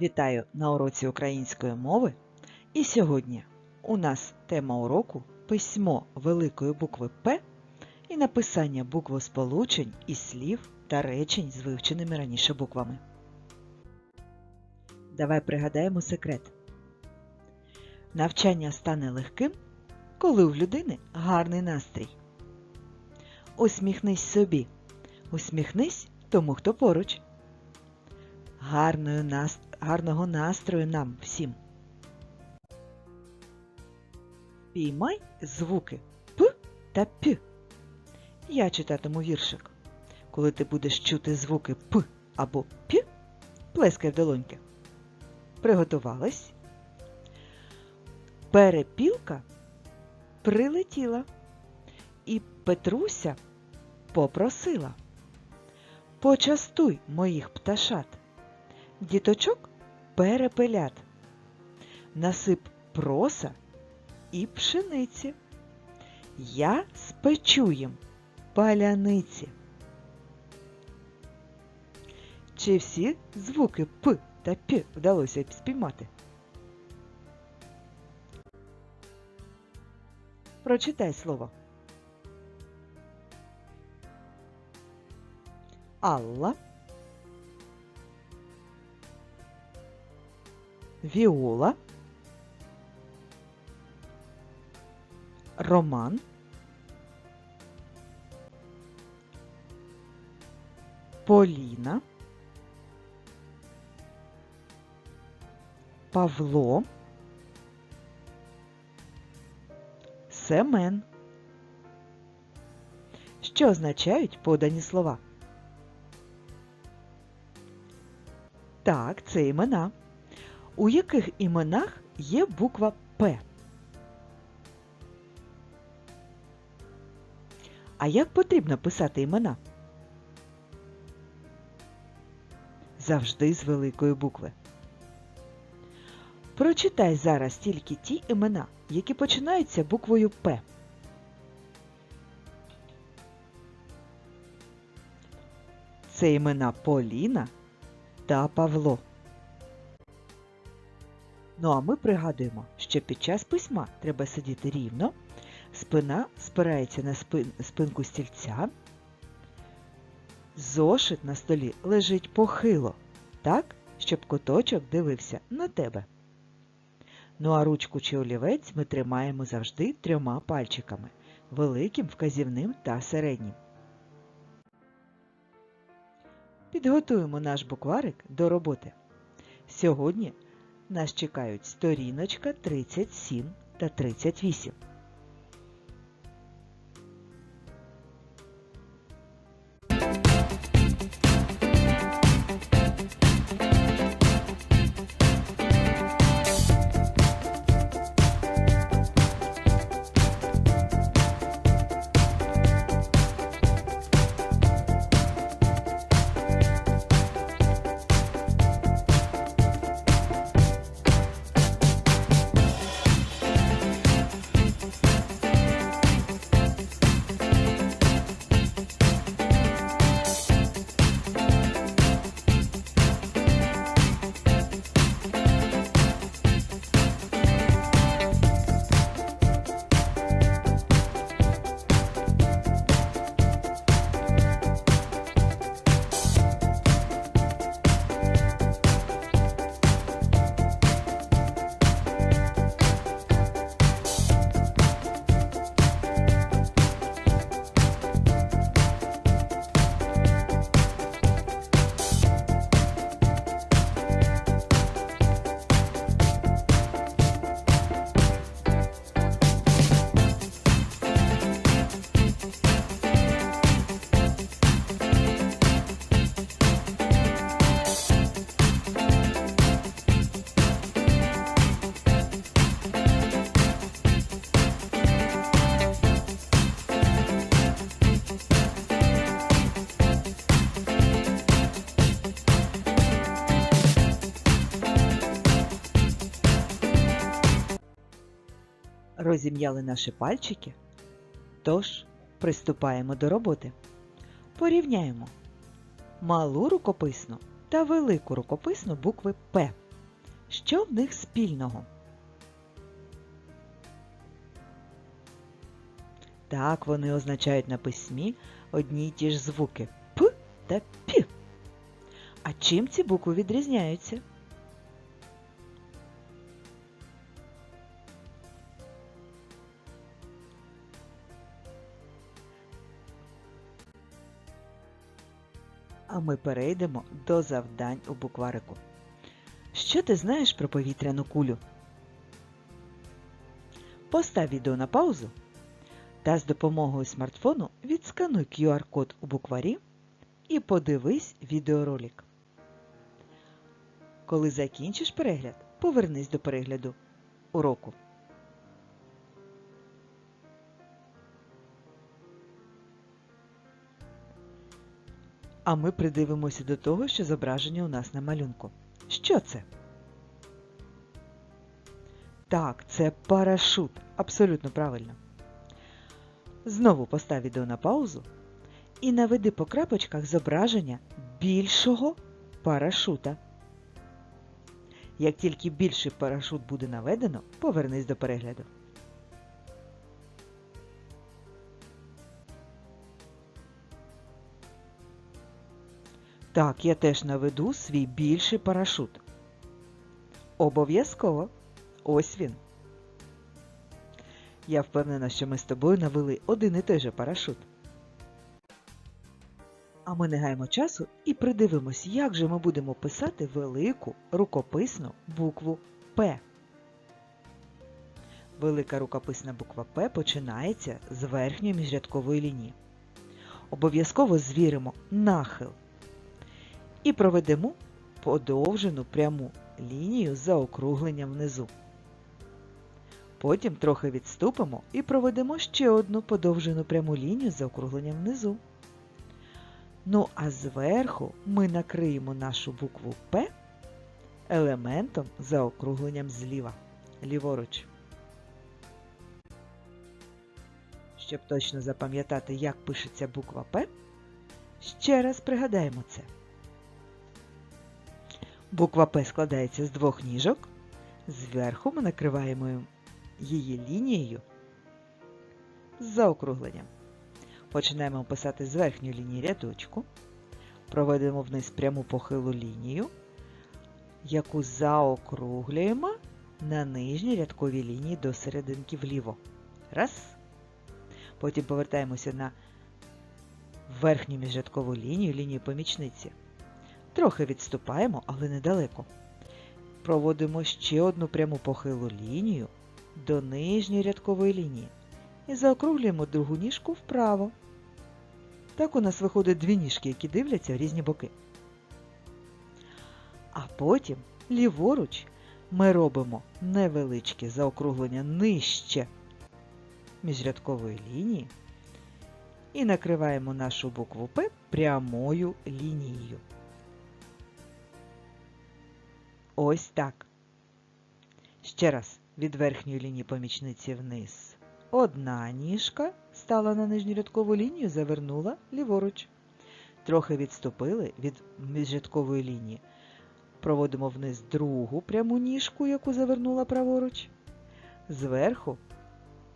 Вітаю на уроці української мови. І сьогодні у нас тема уроку письмо великої букви П і написання буквосполучень із слів та речень з вивченими раніше буквами. Давай пригадаємо секрет. Навчання стане легким, коли у людини гарний настрій. Усміхнись собі. Усміхнись тому, хто поруч. Гарної нас... Гарного настрою нам всім. Піймай звуки П та П. Я читатиму віршик. Коли ти будеш чути звуки П або П, плескай в долоньки. Приготувалась. Перепілка прилетіла, і Петруся попросила. Почастуй моїх пташат, діточок перепелят, насип проса і пшениці. Я спечу їм паляниці. Чи всі звуки П та П вдалося спіймати? Прочитай слово. Алла, Віола, Роман, Поліна, Павло, Семен. Що означають подані слова? Так, це імена. У яких іменах є буква П? А як потрібно писати імена? Завжди з великої букви. Прочитай зараз тільки ті імена, які починаються буквою П. Це імена Поліна та Павло. Ну а ми пригадуємо, що під час письма треба сидіти рівно, спина спирається на спин, спинку стільця, зошит на столі лежить похило, так, щоб куточок дивився на тебе. Ну а ручку чи олівець ми тримаємо завжди трьома пальчиками великим, вказівним та середнім. Підготуємо наш букварик до роботи. Сьогодні нас чекають сторіночка 37 та 38. Розім'яли наші пальчики. Тож, приступаємо до роботи. Порівняємо малу рукописну та велику рукописну букви П. Що в них спільного? Так, вони означають на письмі одні й ті ж звуки П та П. А чим ці букви відрізняються? А ми перейдемо до завдань у букварику. Що ти знаєш про повітряну кулю? Постав відео на паузу та з допомогою смартфону відскануй QR-код у букварі і подивись відеоролик. Коли закінчиш перегляд, повернись до перегляду уроку. А ми придивимося до того, що зображення у нас на малюнку. Що це? Так, це парашут. Абсолютно правильно. Знову постав відео на паузу і наведи по крапочках зображення більшого парашута. Як тільки більший парашут буде наведено, повернись до перегляду. Так, я теж наведу свій більший парашут. Обов'язково. Ось він. Я впевнена, що ми з тобою навели один і той же парашут. А ми не гаємо часу і придивимось, як же ми будемо писати велику рукописну букву П. Велика рукописна буква П починається з верхньої міжрядкової лінії. Обов'язково звіримо нахил і проведемо подовжену пряму лінію за округленням внизу. Потім трохи відступимо і проведемо ще одну подовжену пряму лінію за округленням внизу. Ну а зверху ми накриємо нашу букву П елементом за округленням зліва, ліворуч. Щоб точно запам'ятати, як пишеться буква П, ще раз пригадаємо це. Буква П складається з двох ніжок. Зверху ми накриваємо її лінією з заокругленням. Починаємо писати з верхньої лінії рядочку, проведемо вниз пряму похилу лінію, яку заокруглюємо на нижній рядковій лінії до серединки вліво. Раз. Потім повертаємося на верхню міжрядкову лінію, лінію помічниці. Трохи відступаємо, але недалеко. Проводимо ще одну пряму похилу лінію до нижньої рядкової лінії і заокруглюємо другу ніжку вправо. Так у нас виходить дві ніжки, які дивляться в різні боки. А потім ліворуч ми робимо невеличке заокруглення нижче міжрядкової лінії і накриваємо нашу букву П прямою лінією. Ось так. Ще раз від верхньої лінії помічниці вниз. Одна ніжка стала на нижню рядкову лінію, завернула ліворуч. Трохи відступили від міжрядкової лінії. Проводимо вниз другу пряму ніжку, яку завернула праворуч. Зверху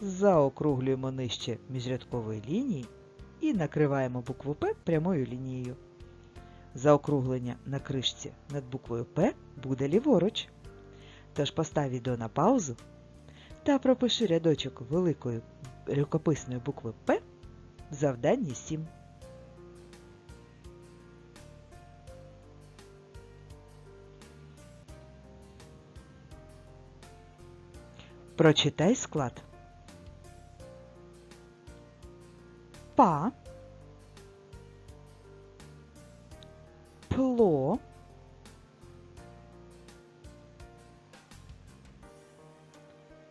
заокруглюємо нижче міжрядкової лінії і накриваємо букву П прямою лінією. Заокруглення на кришці над буквою П буде ліворуч. Тож постав відео на паузу та пропиши рядочок великої рукописної букви П в завданні 7. Прочитай склад. Па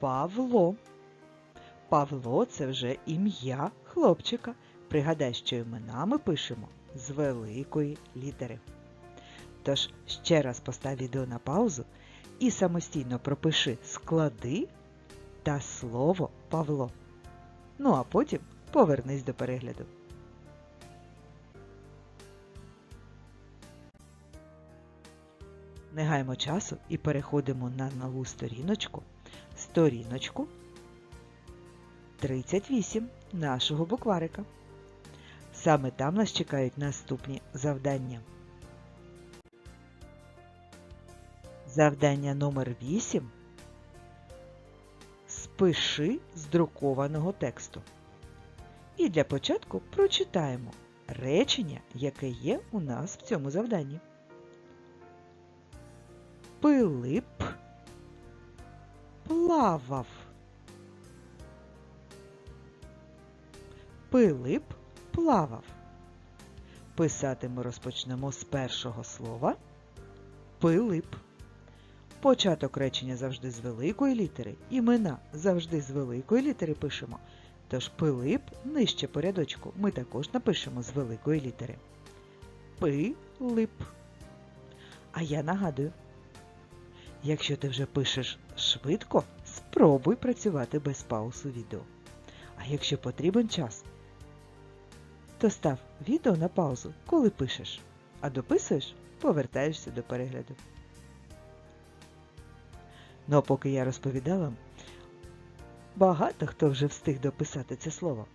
Павло. Павло це вже ім'я хлопчика. Пригадай, що імена ми пишемо з великої літери. Тож ще раз постав відео на паузу і самостійно пропиши склади та слово Павло. Ну а потім повернись до перегляду. Не гаємо часу і переходимо на нову сторіночку. Сторіночку 38 нашого букварика. Саме там нас чекають наступні завдання. Завдання номер 8. Спиши з друкованого тексту. І для початку прочитаємо речення, яке є у нас в цьому завданні. Пилип плавав. Пилип плавав. Писати ми розпочнемо з першого слова Пилип. Початок речення завжди з великої літери, імена завжди з великої літери пишемо. Тож Пилип нижче по рядочку ми також напишемо з великої літери. Пилип. А я нагадую, якщо ти вже пишеш швидко, спробуй працювати без пауз у відео. А якщо потрібен час, то став відео на паузу, коли пишеш, а дописуєш, повертаєшся до перегляду. Ну а поки я розповідала, багато хто вже встиг дописати це слово.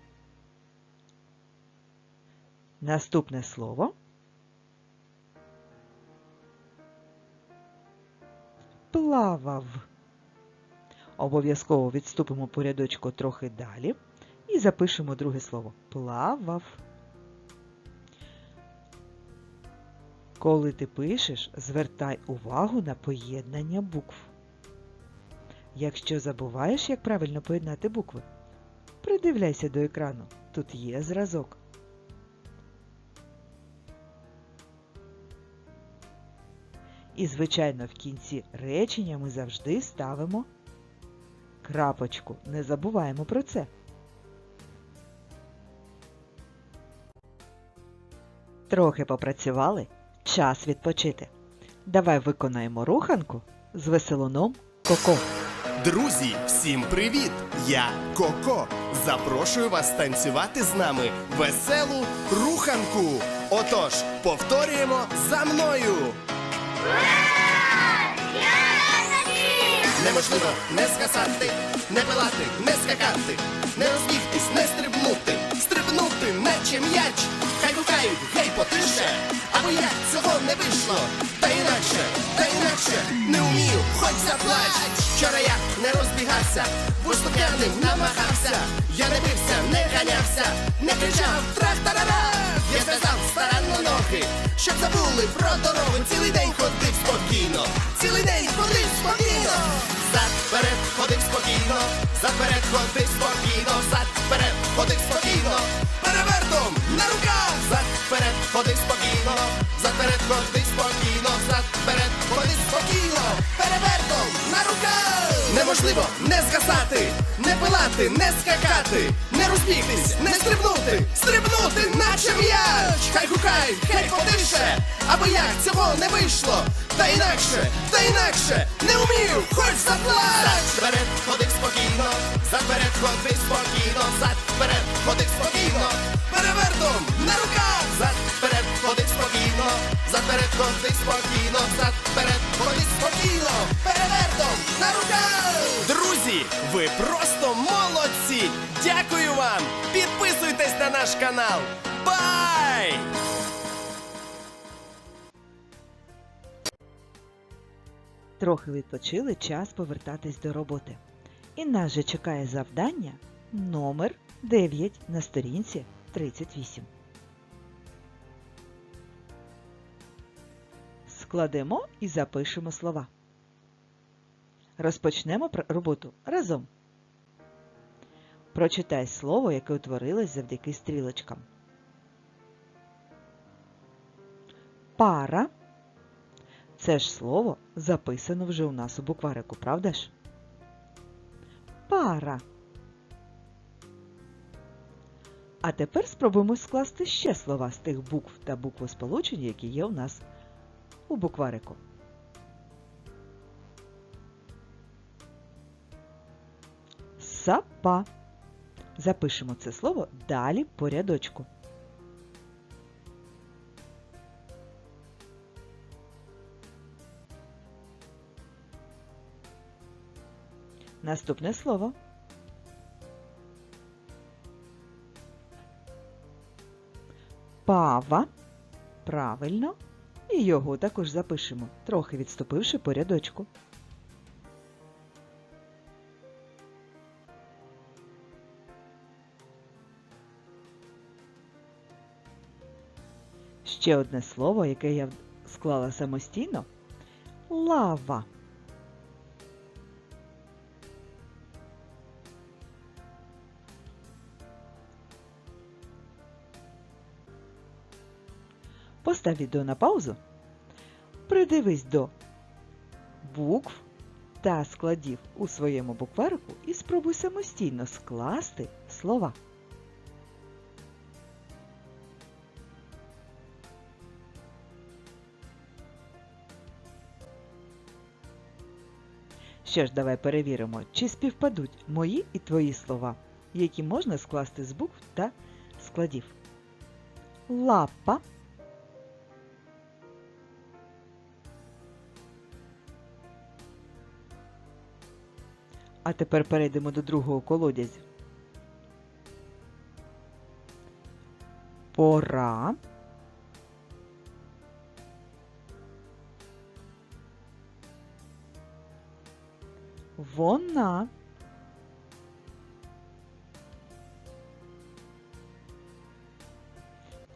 Наступне слово плавав. Обов'язково відступимо по рядочку трохи далі і запишемо друге слово плавав. Коли ти пишеш, звертай увагу на поєднання букв. Якщо забуваєш, як правильно поєднати букви, придивляйся до екрану. Тут є зразок. І, звичайно, в кінці речення ми завжди ставимо крапочку. Не забуваємо про це. Трохи попрацювали. Час відпочити. Давай виконаємо руханку з веселуном Коко. Друзі, всім привіт! Я Коко. Запрошую вас танцювати з нами веселу руханку. Отож, повторюємо за мною. Неможливо не скасати, не пилати, не скакати, не розбігтись, не стрибнути, стрибнути, наче м'яч. Хай гукають, гей, потише, або як цього не вийшло. Та інакше, та інакше, не вмію, хоч заплач. Вчора я не розбігався, виступ'яним намагався. Я не бився, не ганявся, не кричав трах-тарара. Я зв'язав старанно ноги, щоб забули про дорогу. Цілий день ходив спокійно, цілий день ходив спокійно. Зад вперед ходив спокійно, зад вперед ходив спокійно, зад вперед ходив спокійно, перевертом на руках, зад вперед ходив спокійно, зад вперед ходив спокійно, зад вперед ходив спокійно, перевертом на руках. Неможливо не згасати, не пилати, не скакати, не розбігтись, не стрибнути, стрибнути, наче м'яч. Хай гукай, хай подише, аби як цього не вийшло. Та інакше, та інакше, не вмію, хоч заплач. Зад вперед ходив спокійно, зад вперед ходив спокійно, зад вперед ходив спокійно, перевертом на руках, зад вперед ходив спокійно, зад вперед ходив спокійно, зад вперед ходив спокійно, перевертом на руках. Ви просто молодці! Дякую вам! Підписуйтесь на наш канал. Бай! Трохи відпочили, час повертатись до роботи. І нас же чекає завдання номер 9 на сторінці 38. Складемо і запишемо слова. Розпочнемо роботу разом. Прочитай слово, яке утворилось завдяки стрілочкам. Пара. Це ж слово записано вже у нас у букварику, правда ж? Пара. А тепер спробуємо скласти ще слова з тих букв та буквосполучень, які є у нас у букварику. Запа. Запишемо це слово далі по рядочку. Наступне слово. Пава. Правильно. І його також запишемо, трохи відступивши по рядочку. Ще одне слово, яке я склала самостійно лава. Постав відео на паузу. Придивись до букв та складів у своєму букварику і спробуй самостійно скласти слова. Що ж, давай перевіримо, чи співпадуть мої і твої слова, які можна скласти з букв та складів. Лапа. А тепер перейдемо до другого колодязю. Пора. Вона.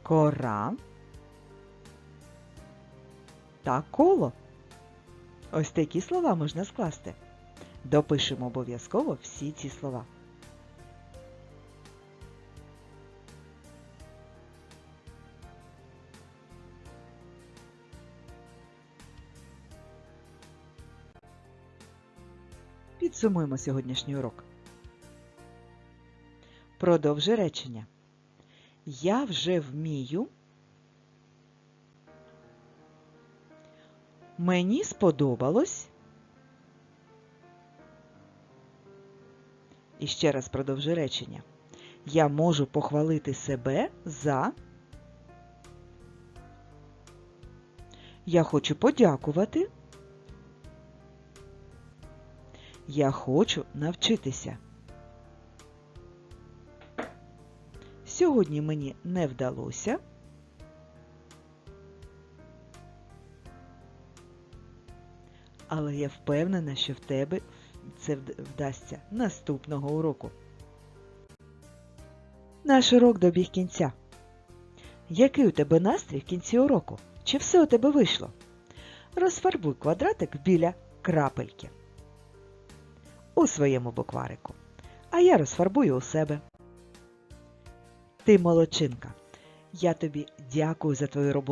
Кора. Та коло. Ось такі слова можна скласти. Допишемо обов'язково всі ці слова. Підсумуємо сьогоднішній урок. Продовжи речення. Я вже вмію. Мені сподобалось. І ще раз продовжи речення. Я можу похвалити себе за. Я хочу подякувати. Я хочу навчитися. Сьогодні мені не вдалося. Але я впевнена, що в тебе це вдасться наступного уроку. Наш урок добіг кінця. Який у тебе настрій в кінці уроку? Чи все у тебе вийшло? Розфарбуй квадратик біля крапельки у своєму букварику. А я розфарбую у себе. Ти молодчинка. Я тобі дякую за твою роботу.